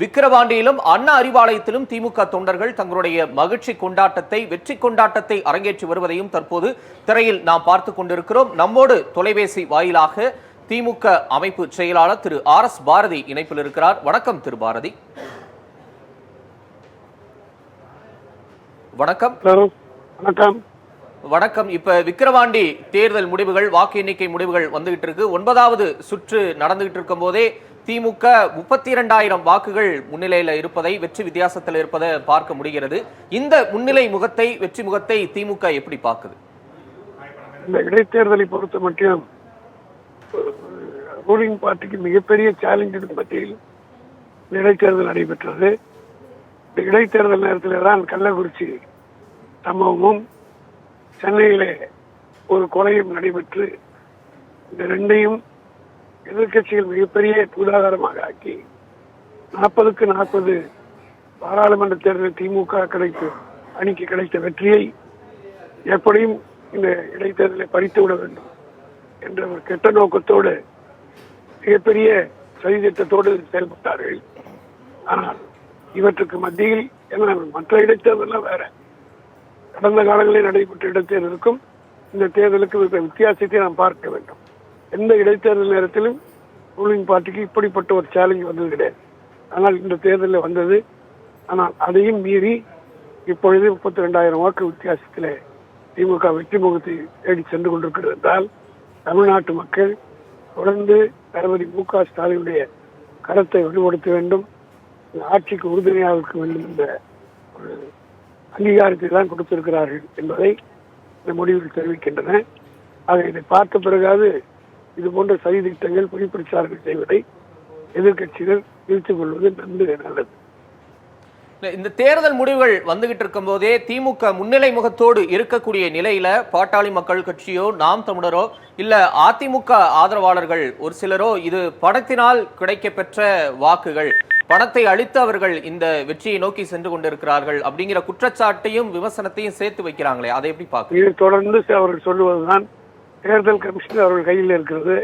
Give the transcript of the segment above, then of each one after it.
விக்கிரவாண்டியிலும் அண்ணா அறிவாலயத்திலும் திமுக தொண்டர்கள் தங்களுடைய மகிழ்ச்சி கொண்டாட்டத்தை வெற்றி கொண்டாட்டத்தை அரங்கேற்றி வருவதையும் தற்போது திரையில் நாம் பார்த்து கொண்டிருக்கிறோம். நம்மோடு தொலைபேசி வாயிலாக திமுக அமைப்பு செயலாளர் திரு ஆர் எஸ் பாரதி இணைப்பில் இருக்கிறார். வணக்கம் திரு பாரதி. வணக்கம். வணக்கம். வணக்கம். இப்ப விக்கிரவாண்டி தேர்தல் முடிவுகள் வாக்கு எண்ணிக்கை முடிவுகள் வந்துகிட்டு இருக்கு. ஒன்பதாவது சுற்று நடந்துகிட்டு இருக்கும் போதே திமுக முப்பத்தி இரண்டாயிரம் வாக்குகள் முன்னிலையில் இருப்பதை வெற்றி வித்தியாசத்தில் இருப்பதை பார்க்க முடிகிறது. இந்த முன்னிலை முகத்தை வெற்றி முகத்தை திமுக எப்படி பார்க்குது? இந்த இடைத்தேர்தலை பொறுத்த மட்டும் ரூலிங் பார்ட்டிக்கு மிகப்பெரிய சேலஞ்சின் பற்றியில் இடைத்தேர்தல் நடைபெற்றது. இந்த இடைத்தேர்தல் நேரத்தில் தான் கள்ளக்குறிச்சி சம்பவமும் சென்னையிலே ஒரு கொலையும் நடைபெற்று இந்த ரெண்டையும் எதிர்கட்சிகள் மிகப்பெரிய பூதாகாரமாக ஆக்கி நாற்பதுக்கு நாற்பது பாராளுமன்ற தேர்தலில் திமுக கிடைத்து அணிக்கு கிடைத்த வெற்றியை எப்படியும் இந்த இடைத்தேர்தலை பறித்து விட வேண்டும் என்ற ஒரு கெட்ட நோக்கத்தோடு மிகப்பெரிய சதித்திட்டத்தோடு செயல்பட்டார்கள். ஆனால் இவற்றுக்கு மத்தியில் ஏன்னா மற்ற இடைத்தேர்தலாம் வேற. கடந்த காலங்களில் நடைபெற்ற இடைத்தேர்தலுக்கும் இந்த தேர்தலுக்கும் வித்தியாசத்தை நாம் பார்க்க வேண்டும். எந்த இடைத்தேர்தல் நேரத்திலும் ரூலிங் பார்ட்டிக்கு இப்படிப்பட்ட ஒரு சேலஞ்ச் வந்தது கிடையாது. ஆனால் இந்த தேர்தலில் வந்தது. ஆனால் அதையும் மீறி இப்பொழுது முப்பத்தி ரெண்டாயிரம் வாக்கு வித்தியாசத்திலே திமுக வெற்றி முகத்தை தேடி சென்று கொண்டிருக்கிறது என்றால் தமிழ்நாட்டு மக்கள் தொடர்ந்து தளபதி மு க ஸ்டாலினுடைய கரத்தை வெளிப்படுத்த வேண்டும். இந்த ஆட்சிக்கு உறுதுணையாக இருக்க வேண்டும் என்ற ஒரு அங்கீகாரத்தை தான் கொடுத்திருக்கிறார்கள் என்பதை இந்த முடிவில் தெரிவிக்கின்றன. ஆக இதை பார்த்த பிறகாவது இது போன்ற சதி திட்டங்கள் பொய் பிரச்சாரங்கள் செய்வதை எதிர்க்கட்சிகள் நிறுத்திக் கொள்வது நன்று நல்லது. இந்த தேர்தல் முடிவுகள் வந்துகிட்டு இருக்கும் போதே திமுக முன்னிலை முகத்தோடு இருக்கக்கூடிய நிலையில பாட்டாளி மக்கள் கட்சியோ நாம் தமிழரோ இல்ல அதிமுக ஆதரவாளர்கள் ஒரு சிலரோ இது பணத்தினால் கிடைக்கப்பெற்ற வாக்குகள் பணத்தை அளித்து அவர்கள் இந்த வெற்றியை நோக்கி சென்று கொண்டிருக்கிறார்கள் அப்படிங்கிற குற்றச்சாட்டையும் விமர்சனத்தையும் சேர்த்து வைக்கிறாங்களே அதை எப்படி பார்க்க இது தொடர்ந்து அவர்கள் சொல்லுவதுதான் தேர்தல் கமிஷன் அவர்கள் கையில் இருக்கிறது.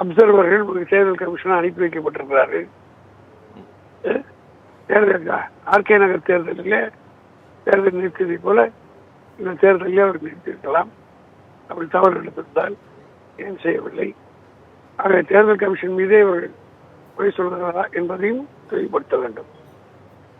அப்சர்வர்கள் தேர்தல் கமிஷன் அனுப்பி வைக்கப்பட்டிருக்கிறார்கள். தேர்தல் ஆர்கே நகர் தேர்தலில் தேர்தல் நிறுத்தியதை போல இந்த தேர்தலில் அவர் நிறுத்தியிருக்கலாம். அப்படி தவறு நடந்திருந்தால் ஏன் செய்யவில்லை? ஆக தேர்தல் கமிஷன் மீதே அவர்கள் குறை சொல்கிறாரா என்பதையும் தெளிவுபடுத்த வேண்டும்.